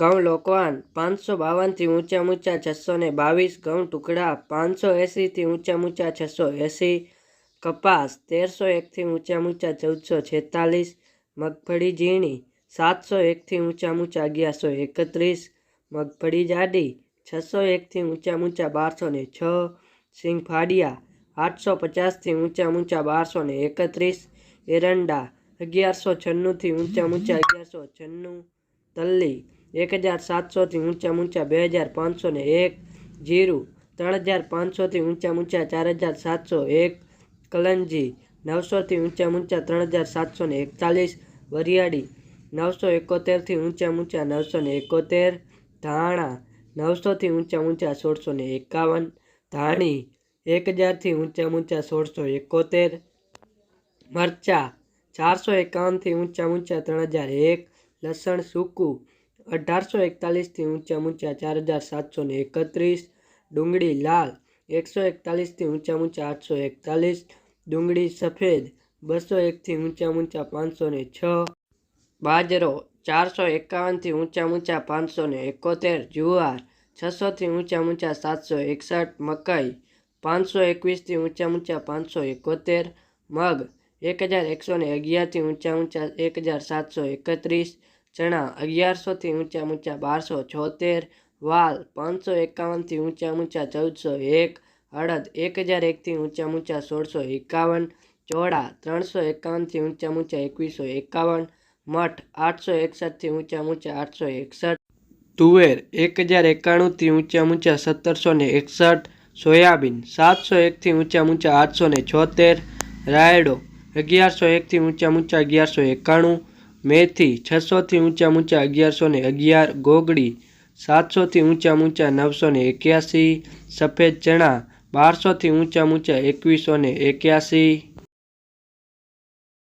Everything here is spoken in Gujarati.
ઘઉં લોકવાન પાંચસો બાવનથી ઊંચા ઊંચા છસો ને બાવીસ ઘઉં ટુકડા પાંચસો એંસીથી ઊંચા ઊંચા છસો એંસી, કપાસ તેરસો એકથી ઊંચા ઊંચા ચૌદસો છેતાલીસ, મગફળી ઝીણી સાતસો એકથી ઊંચા ઊંચા અગિયારસો એકત્રીસ, મગફળી જાડી છસો એકથી ઊંચા ઊંચા બારસો ને છ, સિંગ ફાડિયા આઠસો પચાસથી ઊંચા ઊંચા બારસો ને એકત્રીસ, એરંડા અગિયારસો છન્નુંથી ઊંચા ઊંચા અગિયારસો છન્નું, તલ્લી એક હજાર સાતસોથી ઊંચા ઊંચા બે હજાર પાંચસો ને એક, જીરું ત્રણ હજાર પાંચસોથી ઊંચા ઊંચા ચાર હજાર સાતસો એક, કલંજી નવસોથી ઊંચા ઊંચા ત્રણ હજાર સાતસો ને એકતાલીસ, વરિયાળી નવસો એકોતેરથી ઊંચા ઊંચા નવસો ને એકોતેર ધાણા નવસોથી ઊંચા ઊંચા સોળસો ને એકાવન, ધાણી એક હજારથી ઊંચા ઊંચા સોળસો એકોતેર મરચા ચારસો એકાવનથી ઊંચા ઊંચા ત્રણ હજાર એક, લસણ સૂકું અઢારસો એકતાલીસથી ઊંચા ઊંચા ચાર હજાર સાતસો ને એકત્રીસ. ડુંગળી લાલ, એકસો એકતાલીસથી ઊંચા ઊંચા આઠસો એકતાલીસ. ડુંગળી સફેદ, બસો એકથી ઊંચા ઊંચા પાંચસો ને છ. બાજરો, ચારસો એકાવનથી ઊંચા ઊંચા પાંચસો ને એકોતેર. જુવાર, છસોથી ઊંચા ઊંચા સાતસો એકસઠ. મકાઈ, પાંચસો એકવીસથી ઊંચા ઊંચા પાંચસો એકોતેર. મગ, એક હજાર એકસો ને અગિયારથી ઊંચા ઊંચા એક હજાર સાતસો એકત્રીસ. ચણા અગિયારસોથી ઊંચા ઊંચા બારસો છોતેર, વાલ પાંચસો એકાવનથી ઊંચા ઊંચા ચૌદસો એક, અડદ એક હજાર એકથી ઊંચા ઊંચા સોળસો એકાવન, ચોળા ત્રણસો એકાવનથી ઊંચા ઊંચા એકવીસો એકાવન, મઠ આઠસો એકસઠથી ઊંચા ઊંચા આઠસો એકસઠ, તુવેર એક હજાર એકાણુંથી ઊંચા ઊંચા સત્તરસો ને એકસઠ, સોયાબીન સાતસો એકથી ઊંચા ઊંચા આઠસો ને છોતેર, રાયડો અગિયારસો એકથી ઊંચા ઊંચા અગિયારસો એકાણું મેથી છસોથી ઊંચા ઊંચા અગિયારસો ને અગિયાર, ગોગડી સાતસોથી ઊંચા ઊંચા નવસો ને એક્યાસી, સફેદ ચણા બારસોથી ઊંચા ઊંચા એકવીસો ને એક્યાસી.